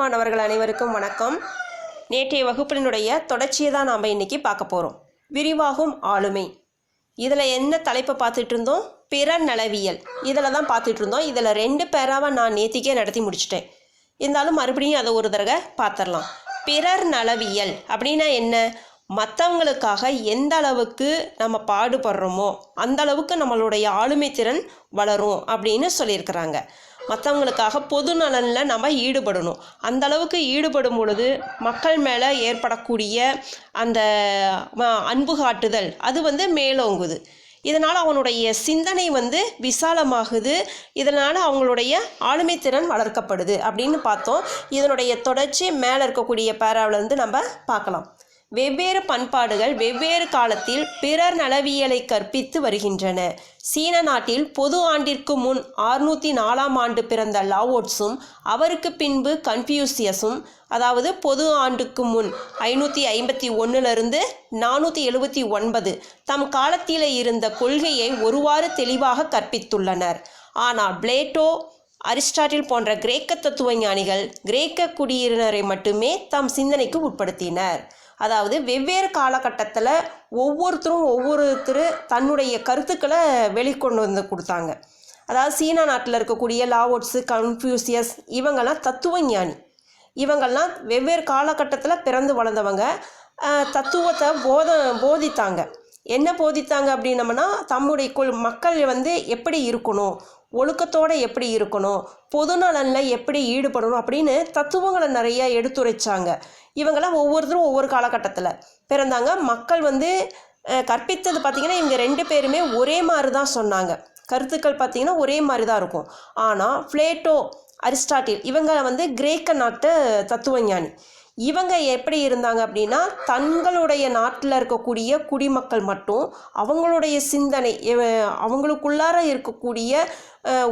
மாணவர்கள் அனைவருக்கும் வணக்கம். நேற்றைய வகுப்பினுடைய தொடர்ச்சியை தான் நாம் இன்னைக்கு பார்க்க போகிறோம் விரிவாகும் ஆளுமை. இதில் என்ன தலைப்பை பார்த்துட்டு இருந்தோம்? பிற நலவியல் இதில் தான் பார்த்துட்டு இருந்தோம். இதில் ரெண்டு பேராவை நான் நேத்திக்கே நடத்தி முடிச்சிட்டேன். இருந்தாலும் மறுபடியும் அதை ஒரு தடவை பார்த்துடலாம். பிறர் நலவியல் அப்படின்னா என்ன? மற்றவங்களுக்காக எந்த அளவுக்கு நம்ம பாடுபடுறோமோ அந்த அளவுக்கு நம்மளுடைய ஆளுமை திறன் வளரும் அப்படின்னு சொல்லியிருக்கிறாங்க. மற்றவங்களுக்காக பொது நலனில் நம்ம ஈடுபடணும். அந்த அளவுக்கு ஈடுபடும் பொழுது மக்கள் மேலே ஏற்படக்கூடிய அந்த ம- அன்பு காட்டுதல் அது வந்து மேலோங்குது. இதனால் அவனுடைய சிந்தனை வந்து விசாலமாகுது. இதனால் அவங்களுடைய ஆளுமை திறன் வளர்க்கப்படுது அப்படின்னு பார்த்தோம். இதனுடைய தொடர்ச்சி மேலே இருக்கக்கூடிய பேராவில் வந்து நம்ம பார்க்கலாம். வெவ்வேறு பண்பாடுகள் வெவ்வேறு காலத்தில் பிறர் நலவியலை கற்பித்து வருகின்றன. சீன நாட்டில் பொது ஆண்டிற்கு முன் ஆறுநூற்றி நாலாம் ஆண்டு பிறந்த லாவோட்ஸும் அவருக்கு பின்பு கன்ஃபியூசியஸும் அதாவது பொது ஆண்டுக்கு முன் ஐநூற்றி ஐம்பத்தி ஒன்றிலிருந்து நானூற்றி எழுபத்தி ஒன்பது தம் காலத்தில் இருந்த கொள்கையை ஒருவாறு தெளிவாக கற்பித்துள்ளனர். ஆனால் பிளேட்டோ அரிஸ்டாட்டில் போன்ற கிரேக்க தத்துவ ஞானிகள் கிரேக்க குடியினரை மட்டுமே தம் சிந்தனைக்கு உட்படுத்தினர். அதாவது வெவ்வேறு காலகட்டத்தில் ஒவ்வொருத்தரும் ஒவ்வொருத்தர் தன்னுடைய கருத்துக்களை வெளிக்கொண்டு வந்து கொடுத்தாங்க. அதாவது சீனா நாட்டில் இருக்கக்கூடிய லாவோட்ஸு கன்ஃபியூசியஸ் இவங்கெல்லாம் தத்துவ ஞானி இவங்கெல்லாம் வெவ்வேறு காலகட்டத்தில் பிறந்து வளர்ந்தவங்க. தத்துவத்தை போத போதித்தாங்க. என்ன போதித்தாங்க அப்படின்னம்னா தம்முடைய கொள் மக்கள் வந்து எப்படி இருக்கணும்? ஒழுக்கத்தோடு எப்படி இருக்கணும் பொது நலனில் எப்படி ஈடுபடணும் அப்படின்னு தத்துவங்களை நிறைய எடுத்துரைச்சாங்க. இவங்களாம் ஒவ்வொருத்தரும் ஒவ்வொரு காலகட்டத்தில். பிறந்தாங்க. மக்கள் வந்து கற்பித்தது பார்த்திங்கன்னா இவங்க ரெண்டு பேருமே ஒரே மாதிரி தான் சொன்னாங்க. கருத்துக்கள் பார்த்திங்கன்னா ஒரே மாதிரி தான் இருக்கும். ஆனால் ஃப்ளேட்டோ அரிஸ்டாட்டில் இவங்க வந்து கிரேக்க நாட்டு தத்துவஞானி. இவங்க எப்படி இருந்தாங்க அப்படின்னா தங்களுடைய நாட்டில் இருக்கக்கூடிய குடிமக்கள் மட்டும் அவங்களுடைய சிந்தனை அவங்களுக்குள்ளார இருக்கக்கூடிய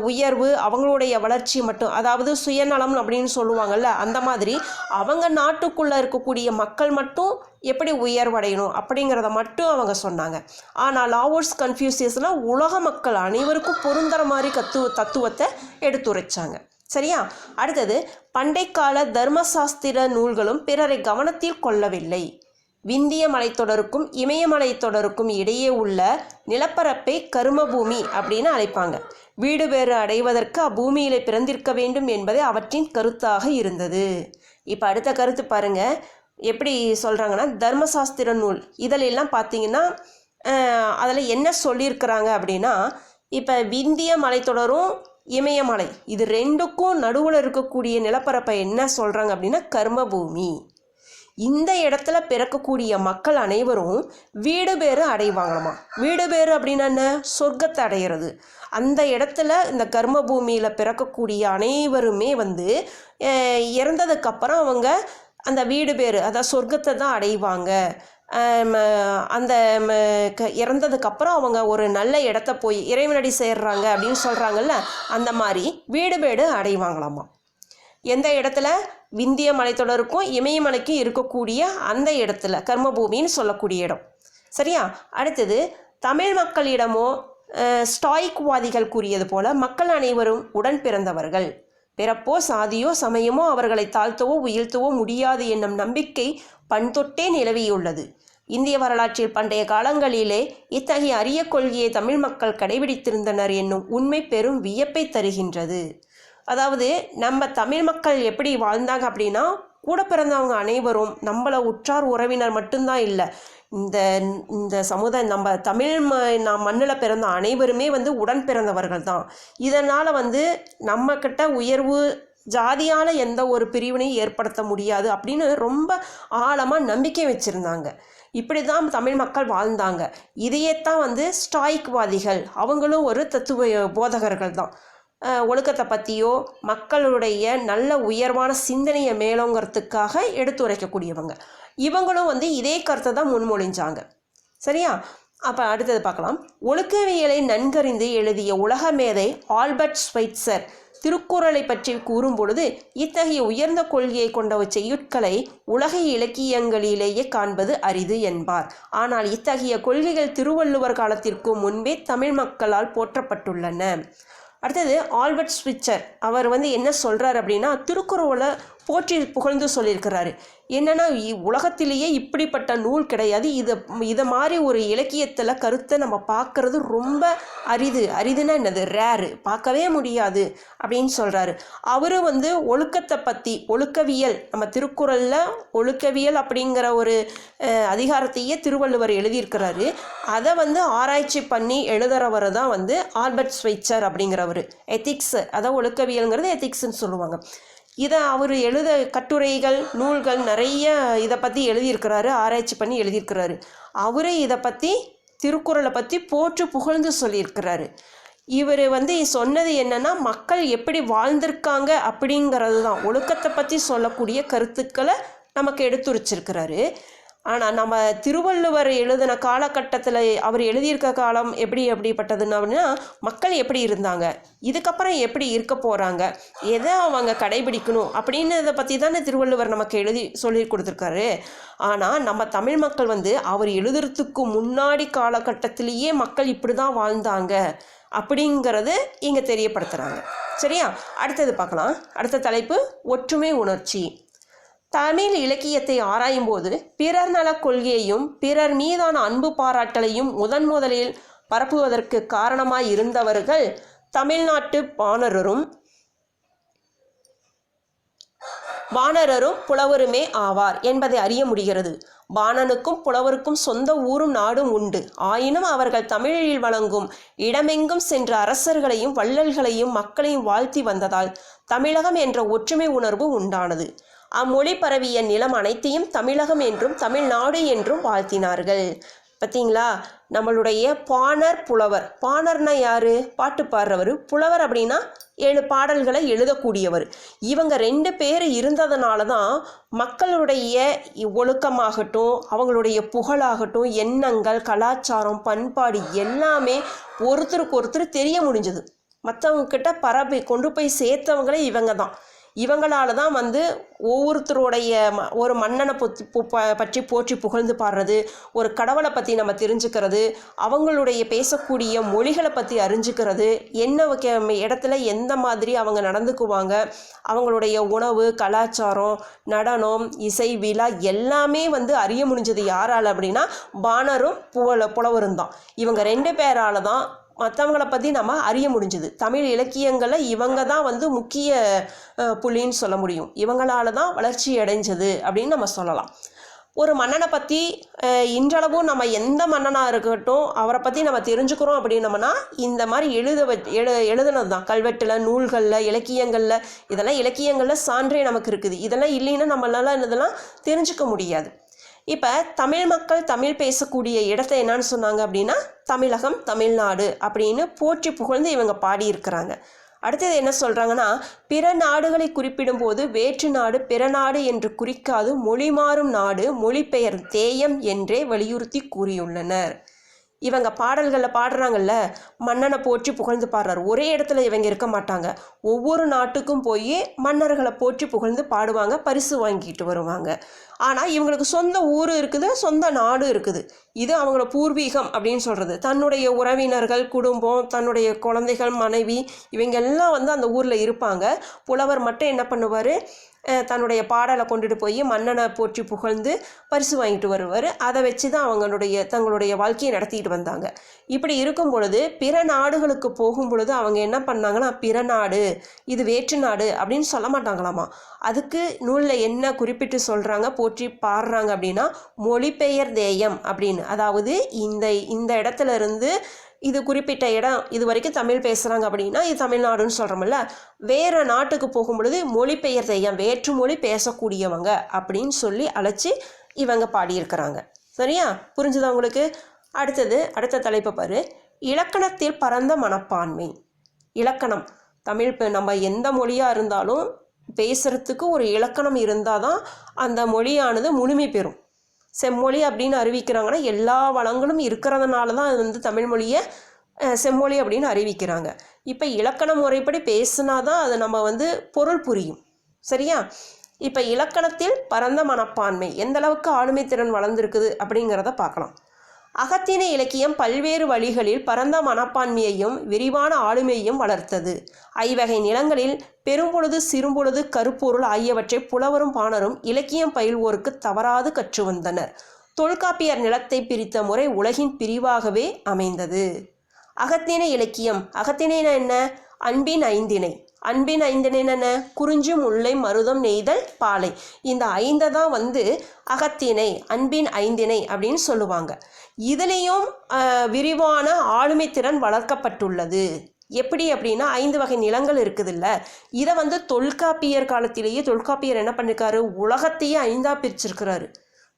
உயர்வு அவங்களுடைய வளர்ச்சி மட்டும் அதாவது சுயநலம் அப்படின்னு சொல்லுவாங்கல்ல அந்த மாதிரி அவங்க நாட்டுக்குள்ளே இருக்கக்கூடிய மக்கள் மட்டும் எப்படி உயர்வடையணும் அப்படிங்கிறத மட்டும் அவங்க சொன்னாங்க. ஆனால் லாவோர்ஸ் கன்ஃபியூசியஸில் உலக மக்கள் அனைவருக்கும் பொருந்துற மாதிரி கத்து தத்துவத்தை எடுத்துரைச்சாங்க. சரியா? அடுத்தது பண்டைக்கால தர்மசாஸ்திர நூல்களும் பிறரை கவனத்தில் கொள்ளவில்லை. விந்திய மலைத்தொடருக்கும் இமயமலைத்தொடருக்கும் இடையே உள்ள நிலப்பரப்பை கருமபூமி அப்படின்னு அழைப்பாங்க. வீடு பேறு அடைவதற்கு அப்பூமியில பிறந்திருக்க வேண்டும் என்பதே அவற்றின் கருத்தாக இருந்தது. இப்போ அடுத்த கருத்து பாருங்க. எப்படி சொல்கிறாங்கன்னா தர்மசாஸ்திர நூல். இதிலெல்லாம் பார்த்தீங்கன்னா அதில் என்ன சொல்லியிருக்கிறாங்க அப்படின்னா இப்போ விந்திய மலைத்தொடரும் இமயமலை. இது ரெண்டுக்கும் நடுவில் இருக்கக்கூடிய நிலப்பரப்பை என்ன சொல்கிறாங்க அப்படின்னா கர்மபூமி. இந்த இடத்துல பிறக்கக்கூடிய மக்கள் அனைவரும் வீடு பேறு அடைவாங்களாமா? வீடு பேறு அப்படின்னா என்ன? சொர்க்கத்தை அடையிறது. அந்த இடத்துல இந்த கர்ம பூமியில் பிறக்கக்கூடிய அனைவருமே வந்து இறந்ததுக்கப்புறம் அவங்க அந்த வீடு பேறு அதாவது சொர்க்கத்தை தான் அடைவாங்க. அந்த ம, க- இறந்ததுக்கப்புறம் அவங்க ஒரு நல்ல இடத்த போய் இறைவனடி சேர்றாங்க அப்படின்னு சொல்கிறாங்கல்ல அந்த மாதிரி வீடு வீடு அடைவாங்களாமா எந்த இடத்துல? விந்திய மலைத்தொடருக்கும் இமயமலைக்கும் இருக்கக்கூடிய அந்த இடத்துல கர்மபூமின்னு சொல்லக்கூடிய இடம். சரியா? அடுத்தது தமிழ் மக்களிடமோ ஸ்டாய்க்வாதிகள் கூறியது போல மக்கள் அனைவரும் உடன் பிறந்தவர்கள். பிறப்போ சாதியோ சமயமோ அவர்களை தாழ்த்தவோ உயர்த்தவோ முடியாது என்னும் நம்பிக்கை பண்தொட்டே நிலவியுள்ளது. இந்திய வரலாற்றில் பண்டைய காலங்களிலே இத்தகைய அரிய கொள்கையை தமிழ் மக்கள் கடைபிடித்திருந்தனர் என்னும் உண்மை பெரும் வியப்பை தருகின்றது. அதாவது நம்ம தமிழ் மக்கள் எப்படி வாழ்ந்தாங்க அப்படின்னா கூட பிறந்தவங்க அனைவரும் நம்மளை உற்றார் உறவினர் மட்டும்தான் இல்லை இந்த இந்த சமுதாயம் நம்ம தமிழ் ம நம் மண்ணில் பிறந்த அனைவருமே வந்து உடன் பிறந்தவர்கள் தான். இதனால் வந்து நம்மக்கிட்ட உயர்வு ஜாதியால் எந்த ஒரு பிரிவினையும் ஏற்படுத்த முடியாது அப்படின்னு ரொம்ப ஆழமாக நம்பிக்கை வச்சுருந்தாங்க. இப்படி தான் தமிழ் மக்கள் வாழ்ந்தாங்க. இதையே தான் வந்து ஸ்டாய்க்வாதிகள் அவங்களும் ஒரு தத்துவ போதகர்கள் தான். ஒழுக்கத்தை பற்றியோ மக்களுடைய நல்ல உயர்வான சிந்தனையை மேலோங்கிறதுக்காக எடுத்துரைக்கக்கூடியவங்க. இவங்களும் வந்து இதே கருத்தை தான் முன்மொழிஞ்சாங்க. சரியா? அப்போ அடுத்தது பார்க்கலாம். ஒழுக்கவியலை நன்கறிந்து எழுதிய உலக மேதை ஆல்பர்ட் ஸ்வைட்சர் திருக்குறளை பற்றி கூறும் பொழுது இத்தகைய உயர்ந்த கொள்கையை கொண்ட செய்யுட்களை உலக இலக்கியங்களிலேயே காண்பது அரிது என்பார். ஆனால் இத்தகைய கொள்கைகள் திருவள்ளுவர் காலத்திற்கு முன்பே தமிழ் மக்களால் போற்றப்பட்டுள்ளன. அடுத்தது ஆல்பர்ட் ஸ்விட்சர். அவர் வந்து என்ன சொல்கிறார் அப்படின்னா திருக்குறளை போற்றி புகழ்ந்து சொல்லியிருக்கிறாரு. என்னென்னா இ- உலகத்திலேயே இப்படிப்பட்ட நூல் கிடையாது. இதை இதை மாதிரி ஒரு இலக்கியத்தில் கருத்தை நம்ம பார்க்கறது ரொம்ப அரிது. அரிதுன்னா என்னது? ரேரு பார்க்கவே முடியாது அப்படின்னு சொல்கிறாரு அவரும் வந்து ஒழுக்கத்தை பற்றி ஒழுக்கவியல் நம்ம திருக்குறளில் ஒழுக்கவியல் அப்படிங்கிற ஒரு அதிகாரத்தையே திருவள்ளுவர் எழுதியிருக்கிறாரு. அதை வந்து ஆராய்ச்சி பண்ணி எழுதுறவர் தான் வந்து ஆல்பர்ட் ஸ்வைச்சர் அப்படிங்கிறவர். எத்திக்ஸ் அதான் ஒழுக்கவியல்ங்கிறது எத்திக்ஸ்ன்னு சொல்லுவாங்க. இதை அவர் எழுத கட்டுரைகள் நூல்கள் நிறைய இதை பற்றி எழுதியிருக்கிறாரு ஆராய்ச்சி பண்ணி எழுதியிருக்கிறாரு. அவரே இதை பற்றி திருக்குறளை பற்றி போற்று புகழ்ந்து சொல்லியிருக்கிறாரு. இவர் வந்து சொன்னது என்னன்னா மக்கள் எப்படி வாழ்ந்திருக்காங்க அப்படிங்கிறது தான் ஒழுக்கத்தை பற்றி சொல்லக்கூடிய கருத்துக்களை நமக்கு எடுத்துரைச்சிருக்கிறாரு. ஆனால் நம்ம திருவள்ளுவர் எழுதின காலகட்டத்தில் அவர் எழுதியிருக்க காலம் எப்படி எப்படிப்பட்டதுன்னா மக்கள் எப்படி இருந்தாங்க இதுக்கப்புறம் எப்படி இருக்க போகிறாங்க எதை அவங்க கடைபிடிக்கணும் அப்படின்றத பற்றி தானே திருவள்ளுவர் நமக்கு எழுதி சொல்லி கொடுத்துருக்காரு. ஆனால் நம்ம தமிழ் மக்கள் வந்து அவர் எழுதுறதுக்கு முன்னாடி காலகட்டத்திலேயே மக்கள் இப்படி தான் வாழ்ந்தாங்க அப்படிங்கிறது இங்கே தெரியப்படுத்துகிறாங்க சரியா? அடுத்தது பார்க்கலாம். அடுத்த தலைப்பு ஒற்றுமை உணர்ச்சி. தமிழ் இலக்கியத்தை ஆராயும்போது பிறர் நலக் கொள்கையையும் பிறர் மீதான அன்பு பாராட்டலையும் முதன் முதலில் பரப்புவதற்கு காரணமாய் இருந்தவர்கள் தமிழ்நாட்டு பாணரரும் வானரரும் புலவருமே ஆவார் என்பதை அறிய முடிகிறது. பாணனுக்கும் புலவருக்கும் சொந்த ஊரும் நாடும் உண்டு. ஆயினும் அவர்கள் தமிழில் வழங்கும் இடமெங்கும் சென்ற அரசர்களையும் வள்ளல்களையும் மக்களையும் வாழ்த்தி வந்ததால் தமிழகம் என்ற ஒற்றுமை உணர்வு உண்டானது. அம்மொழி பரவிய நிலம் அனைத்தையும் தமிழகம் என்றும் தமிழ்நாடு என்றும் வாழ்த்தினார்கள். பார்த்தீங்களா நம்மளுடைய பாணர் புலவர். பாணர்னா யாரு? பாட்டு பாடுறவர். புலவர் அப்படின்னா ஏழு பாடல்களை எழுதக்கூடியவர். இவங்க ரெண்டு பேர் இருந்ததுனால தான் மக்களுடைய ஒழுக்கமாகட்டும் அவங்களுடைய புகழாகட்டும் எண்ணங்கள் கலாச்சாரம் பண்பாடு எல்லாமே ஒருத்தருக்கு ஒருத்தர் தெரிய முடிஞ்சது. மற்றவங்க கிட்ட பரப்பி கொண்டு போய் சேர்த்தவங்களே இவங்க தான். இவங்களால தான் வந்து ஒவ்வொருத்தருடைய ம- ஒரு மன்னனை ப- பற்றி போற்றி புகழ்ந்து பாடுறது ஒரு கடவுளை பற்றி நம்ம தெரிஞ்சுக்கிறது அவங்களுடைய பேசக்கூடிய மொழிகளை பற்றி அறிஞ்சுக்கிறது என்ன இடத்துல எந்த மாதிரி அவங்க நடந்துக்குவாங்க அவங்களுடைய உணவு கலாச்சாரம் நடனம் இசை விழா எல்லாமே வந்து அறிய முடிஞ்சது யாரால் அப்படின்னா பாணரும் புவல புலவரும் தான். இவங்க ரெண்டு பேரால தான் மற்றவங்களை பற்றி நம்ம அறிய முடிஞ்சுது. தமிழ் இலக்கியங்களில் இவங்க தான் வந்து முக்கிய புள்ளின்னு சொல்ல முடியும். இவங்களால தான் வளர்ச்சி அடைஞ்சது அப்படின்னு நம்ம சொல்லலாம். ஒரு மன்னனை பற்றி இன்றளவும் நம்ம எந்த மன்னனாக இருக்கட்டும் அவரை பற்றி நம்ம தெரிஞ்சுக்கிறோம் அப்படின்னம்னா இந்த மாதிரி எழுத வ- எழு எழுதுனது தான். கல்வெட்டில் நூல்களில் இலக்கியங்களில் இதெல்லாம் இலக்கியங்களில் சான்றே நமக்கு இருக்குது. இதெல்லாம் இல்லைன்னா நம்மளால இதெல்லாம் தெரிஞ்சுக்க முடியாது. இப்போ தமிழ் மக்கள் தமிழ் பேசக்கூடிய இடத்த என்னன்னு சொன்னாங்க அப்படின்னா தமிழகம் தமிழ்நாடு அப்படின்னு போற்றி புகழ்ந்து இவங்க பாடியிருக்கிறாங்க. அடுத்தது என்ன சொல்கிறாங்கன்னா பிற நாடுகளை குறிப்பிடும்போது வேற்று நாடு பிற நாடு என்று குறிக்காது மொழி மாறும் நாடு மொழிபெயர் தேயம் என்றே வலியுறுத்தி கூறியுள்ளனர். இவங்க பாடல்களில் பாடுறாங்கல்ல மன்னனை போற்றி புகழ்ந்து பாடுறார். ஒரே இடத்துல இவங்க இருக்க மாட்டாங்க. ஒவ்வொரு நாட்டுக்கும் போய் மன்னர்களை போற்றி புகழ்ந்து பாடுவாங்க பரிசு வாங்கிட்டு வருவாங்க. ஆனால் இவங்களுக்கு சொந்த ஊர் இருக்குது சொந்த நாடு இருக்குது. இது அவங்கள பூர்வீகம் அப்படின்னு சொல்கிறது தன்னுடைய உறவினர்கள் குடும்பம் தன்னுடைய குழந்தைகள் மனைவி இவங்க எல்லாம் வந்து அந்த ஊரில் இருப்பாங்க. புலவர் மட்டும் என்ன பண்ணுவார்? தன்னுடைய பாடலை கொண்டுட்டு போய் மன்னனை போற்றி புகழ்ந்து பரிசு வாங்கிட்டு வருவார். அதை வச்சு தான் அவங்களுடைய தங்களுடைய வாழ்க்கையை நடத்திட்டு வந்தாங்க. இப்படி இருக்கும் பொழுது பிற நாடுகளுக்கு போகும் பொழுது அவங்க என்ன பண்ணாங்கன்னா பிற நாடு இது வேற்று நாடு அப்படின்னு சொல்ல மாட்டாங்களாமா. அதுக்கு நூலில் என்ன குறிப்பிட்டு சொல்கிறாங்க போற்றி பாடுறாங்க அப்படின்னா மொழிபெயர் தேயம் அப்படின்னு. அதாவது இந்த இந்த இடத்துல இருந்து இது குறிப்பிட்ட இடம் இது வரைக்கும் தமிழ் பேசுகிறாங்க அப்படின்னா இது தமிழ்நாடுன்னு சொல்கிறோம்ல வேறு நாட்டுக்கு போகும்பொழுது மொழிபெயர் தெய்யம் வேற்று மொழி பேசக்கூடியவங்க அப்படின்னு சொல்லி அழைச்சி இவங்க பாடியிருக்கிறாங்க. சரியா? புரிஞ்சுதா உங்களுக்கு? அடுத்தது அடுத்த தலைப்பை பாரு. இலக்கணத்தில் பரந்த மனப்பான்மை. இலக்கணம். தமிழ் இப்போ நம்ம எந்த மொழியாக இருந்தாலும் பேசுகிறதுக்கு ஒரு இலக்கணம் இருந்தால் தான் அந்த மொழியானது முழுமை பெறும். செம்மொழி அப்படின்னு அறிவிக்கிறாங்கன்னா எல்லா வளங்களும் இருக்கிறதுனால தான் அது வந்து தமிழ் மொழியை செம்மொழி அப்படின்னு அறிவிக்கிறாங்க. இப்போ இலக்கண முறைப்படி பேசுனா தான் அது நம்ம வந்து பொருள் புரியும். சரியா? இப்போ இலக்கணத்தில் பரந்த மனப்பான்மை. எந்த அளவுக்கு ஆளுமை திறன் வளர்ந்துருக்குது அப்படிங்கிறத பார்க்கலாம். அகத்தின இலக்கியம் பல்வேறு வழிகளில் பரந்த மனப்பான்மையையும் விரிவான ஆளுமையையும் வளர்த்தது. ஐவகை நிலங்களில் பெரும்பொழுது சிறும்பொழுது கருப்பொருள் ஆகியவற்றை புலவரும் பாணரும் இலக்கியம் பயில்வோருக்கு தவறாது கற்று வந்தனர். தொல்காப்பியர் நிலத்தை பிரித்த முறை உலகின் பிரிவாகவே அமைந்தது. அகத்தின இலக்கியம். அகத்தினைனா என்ன? அன்பின் ஐந்திணை. அன்பின் ஐந்திணை குறிஞ்சும் குறிஞ்சி முல்லை மருதம் நெய்தல் பாலை. இந்த ஐந்தை தான் வந்து அகத்திணை அன்பின் ஐந்திணை அப்படின்னு சொல்லுவாங்க. இதுலேயும் விரிவான ஆளுமை திறன் வளர்க்கப்பட்டுள்ளது. எப்படி அப்படின்னா ஐந்து வகை நிலங்கள் இருக்குதுல்ல. இதை வந்து தொல்காப்பியர் காலத்திலேயே தொல்காப்பியர் என்ன பண்ணிருக்காரு? உலகத்தையே ஐந்தா பிரிச்சிருக்கிறாரு.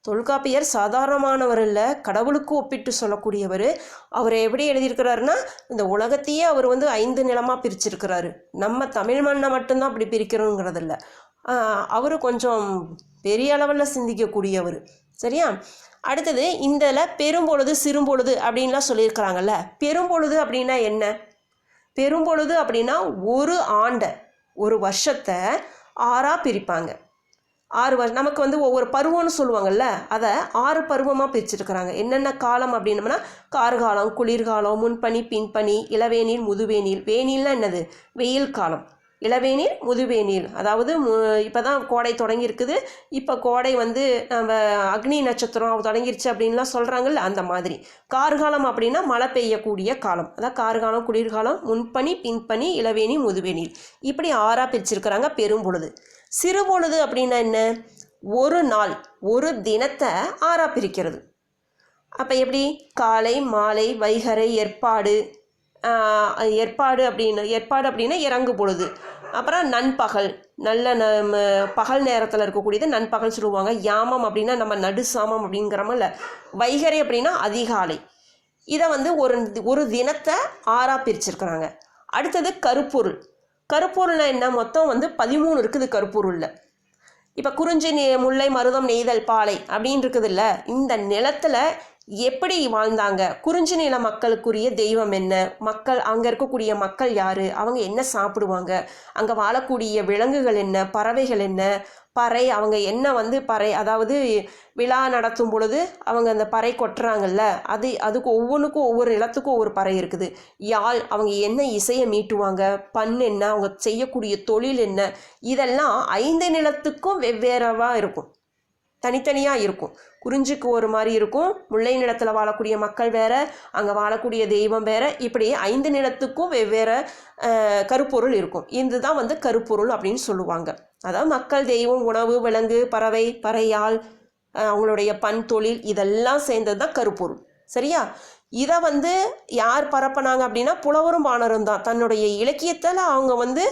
தொல்காப்பியர் சாதாரணமானவர் இல்லை கடவுளுக்கு ஒப்பிட்டு சொல்லக்கூடியவர். அவர் எப்படி எழுதியிருக்கிறாருன்னா இந்த உலகத்தையே அவர் வந்து ஐந்து நிலமாக பிரிச்சிருக்கிறாரு. நம்ம தமிழ் மண்ணை மட்டும்தான் அப்படி பிரிக்கிறோங்கிறதில்ல. அவர் கொஞ்சம் பெரிய அளவில் சிந்திக்கக்கூடியவர். சரியா? அடுத்தது இதில் பெரும்பொழுது சிறும்பொழுது அப்படின்லாம் சொல்லியிருக்கிறாங்கல்ல. பெரும்பொழுது அப்படின்னா என்ன? பெரும்பொழுது அப்படின்னா ஒரு ஆண்டை ஒரு வருஷத்தை ஆறாக பிரிப்பாங்க. ஆறு வருஷம் நமக்கு வந்து ஒவ்வொரு பருவம்னு சொல்லுவாங்கல்ல அதை ஆறு பருவமாக பிரிச்சிருக்கிறாங்க. என்னென்ன காலம் அப்படின்னம்னா கார்காலம் குளிர்காலம் முன்பனி பின்பனி இளவேனில் முதுவேநீர். வேனில்னா என்னது? வெயில் காலம். இளவேனில் முதுவேனில் அதாவது இப்போ தான் கோடை தொடங்கியிருக்குது. இப்போ கோடை வந்து நம்ம அக்னி நட்சத்திரம் தொடங்கிருச்சு அப்படின்லாம் சொல்கிறாங்கல்ல அந்த மாதிரி. கார்காலம் அப்படின்னா மழை பெய்யக்கூடிய காலம். அதான் கார்காலம் குளிர்காலம் முன்பனி பின்பனி இளவேணி முதுவேநீர். இப்படி ஆறாக பிரிச்சிருக்கிறாங்க பெரும்பொழுது. சிறுபொழுது அப்படின்னா என்ன? ஒரு நாள் ஒரு தினத்தை ஆறா பிரிக்கிறது அப்போ எப்படி? காலை மாலை வைகறை ஏற்பாடு ஏற்பாடு அப்படின்னு ஏற்பாடு அப்படின்னா இறங்கு பொழுது. அப்புறம் நண்பகல் நல்ல நம்ம பகல் நேரத்தில் இருக்கக்கூடியது நண்பகல் சொல்லுவாங்க. யாமம் அப்படின்னா நம்ம நடு நடுசாமம் அப்படிங்கிறோமல்ல வைகறை அப்படின்னா அதிகாலை. இதை வந்து ஒரு ஒரு தினத்தை ஆறா பிரிச்சிருக்கிறாங்க அடுத்தது கருப்பொருள். கருப்பொருள்னா என்ன? மொத்தம் வந்து பதிமூணு இருக்குது கருப்பொருளில். இப்போ குறிஞ்சி நெ முல்லை மருதம் நெய்தல் பாலை அப்படின்னு இருக்குதுல்ல இந்த நிலத்தில் எப்படி வாழ்ந்தாங்க? குறிஞ்சி நில மக்களுக்குரிய தெய்வம் என்ன? மக்கள் அங்கே இருக்கக்கூடிய மக்கள் யார்? அவங்க என்ன சாப்பிடுவாங்க? அங்கே வாழக்கூடிய விலங்குகள் என்ன? பறவைகள் என்ன? பறை அவங்க என்ன வந்து பறை அதாவது விழா நடத்தும் பொழுது அவங்க அந்த பறை கொட்டுறாங்கல்ல அது அதுக்கு ஒவ்வொன்றுக்கும் ஒவ்வொரு நிலத்துக்கும் ஒவ்வொரு பறை இருக்குது. யாழ் அவங்க என்ன இசையை மீட்டுவாங்க? பண் என்ன? அவங்க செய்யக்கூடிய தொழில் என்ன? இதெல்லாம் ஐந்து நிலத்துக்கும் வெவ்வேறவாக இருக்கும். தனித்தனியாக இருக்கும். குறிஞ்சிக்கு ஒரு மாதிரி இருக்கும். முல்லை நிலத்தில் வாழக்கூடிய மக்கள் வேற அங்கே வாழக்கூடிய தெய்வம் வேற. இப்படி ஐந்து நிலத்துக்கும் வெவ்வேறு கருப்பொருள் இருக்கும். இதுதான் வந்து கருப்பொருள் அப்படின்னு சொல்லுவாங்க. அதாவது மக்கள் தெய்வம் உணவு விலங்கு பறவை பறையால் அவங்களுடைய பண் தொழில் இதெல்லாம் சேர்ந்தது தான் கருப்பொருள். சரியா? இதை வந்து யார் பரப்புனாங்க அப்படின்னா புலவரும் பாணரும் தான். தன்னுடைய இலக்கியத்தில் அவங்க வந்து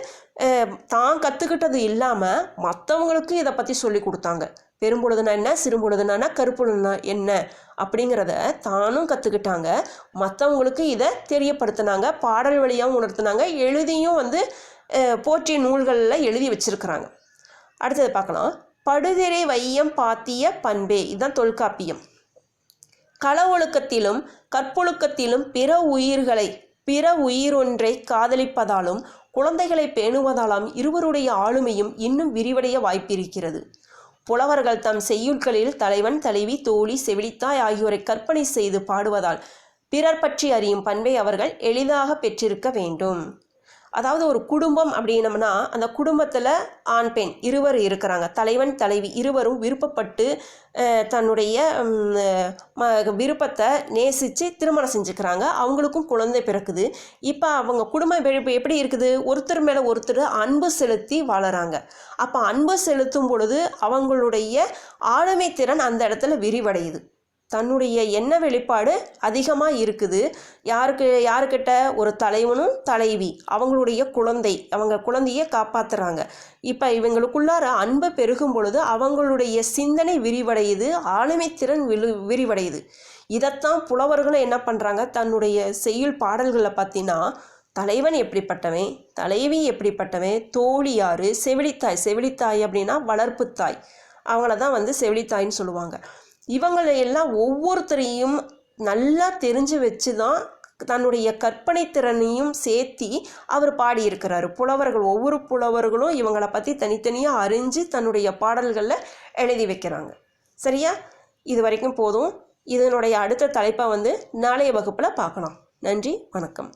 தான் கற்றுக்கிட்டது இல்லாமல் மற்றவங்களுக்கும் இதை பற்றி சொல்லி கொடுத்தாங்க. பெரும்பொழுதுனா என்ன? சிறும்பொழுதுனா கருப்பொழுதுனா என்ன? அப்படிங்கிறத தானும் கற்றுக்கிட்டாங்க மற்றவங்களுக்கு இதை தெரியப்படுத்தினாங்க. பாடல் வழியாகவும் உணர்த்தினாங்க. எழுதியும் வந்து போற்றிய நூல்களில் எழுதி வச்சிருக்கிறாங்க. அடுத்தது பார்க்கலாம். படுதிரை வையம் பாத்திய பண்பே. இதுதான் தொல்காப்பியம். கள ஒழுக்கத்திலும் கற்பொழுக்கத்திலும் பிற உயிர்களை பிற உயிரொன்றை காதலிப்பதாலும் குழந்தைகளை பேணுவதாலும் இருவருடைய ஆளுமையும் இன்னும் விரிவடைய வாய்ப்பிருக்கிறது. புலவர்கள் தம் செய்யுள்களில் தலைவன் தலைவி தோழி செவிலித்தாய் ஆகியோரை கற்பனை செய்து பாடுவதால் பிறர் பற்றி அறியும் பண்பை அவர்கள் எளிதாக பெற்றிருக்க வேண்டும். அதாவது ஒரு குடும்பம் அப்படின்னம்னா அந்த குடும்பத்தில் ஆண் பெண் இருவர் இருக்கிறாங்க. தலைவன் தலைவி இருவரும் விருப்பப்பட்டு தன்னுடைய ம- விருப்பத்தை நேசித்து திருமணம் செஞ்சுக்கிறாங்க. அவங்களுக்கும் குழந்தை பிறக்குது. இப்போ அவங்க குடும்பம் எப்படி- எப்படி இருக்குது? ஒருத்தர் மேலே ஒருத்தர் அன்பு செலுத்தி வாழறாங்க அப்போ அன்பு செலுத்தும் பொழுது அவங்களுடைய ஆளுமை திறன் அந்த இடத்துல விரிவடையுது. தன்னுடைய எண்ண வெளிப்பாடு அதிகமாக இருக்குது. யாருக்கு யாருக்கிட்ட ஒரு தலைவனும் தலைவி அவங்களுடைய குழந்தை அவங்க குழந்தையை காப்பாற்றுறாங்க இப்போ இவங்களுக்குள்ளார அன்பு பெருகும் பொழுது அவங்களுடைய சிந்தனை விரிவடையுது ஆளுமை திறன் விழு விரிவடையுது. இதைத்தான் புலவர்களும் என்ன பண்ணுறாங்க தன்னுடைய செய்யுள் பாடல்களை பார்த்தீங்கன்னா தலைவன் எப்படிப்பட்டவன்? தலைவி எப்படிப்பட்டவன்? தோழி யாரு? செவிலித்தாய் செவிலித்தாய் அப்படின்னா வளர்ப்புத்தாய். அவங்கள தான் வந்து செவிலித்தாயின்னு சொல்லுவாங்க. இவங்களை எல்லாம் ஒவ்வொருத்தரையும் நல்லா தெரிஞ்சு வச்சு தான் தன்னுடைய கற்பனை திறனையும் சேர்த்தி அவர் பாடியிருக்கிறாரு. புலவர்கள் ஒவ்வொரு புலவர்களும் இவங்களை பற்றி தனித்தனியாக அறிஞ்சு தன்னுடைய பாடல்களில் எழுதி வைக்கிறாங்க. சரியா? இது வரைக்கும் போதும். இதனுடைய அடுத்த தலைப்பை வந்து நாளைய வகுப்பில் பார்க்கலாம். நன்றி வணக்கம்.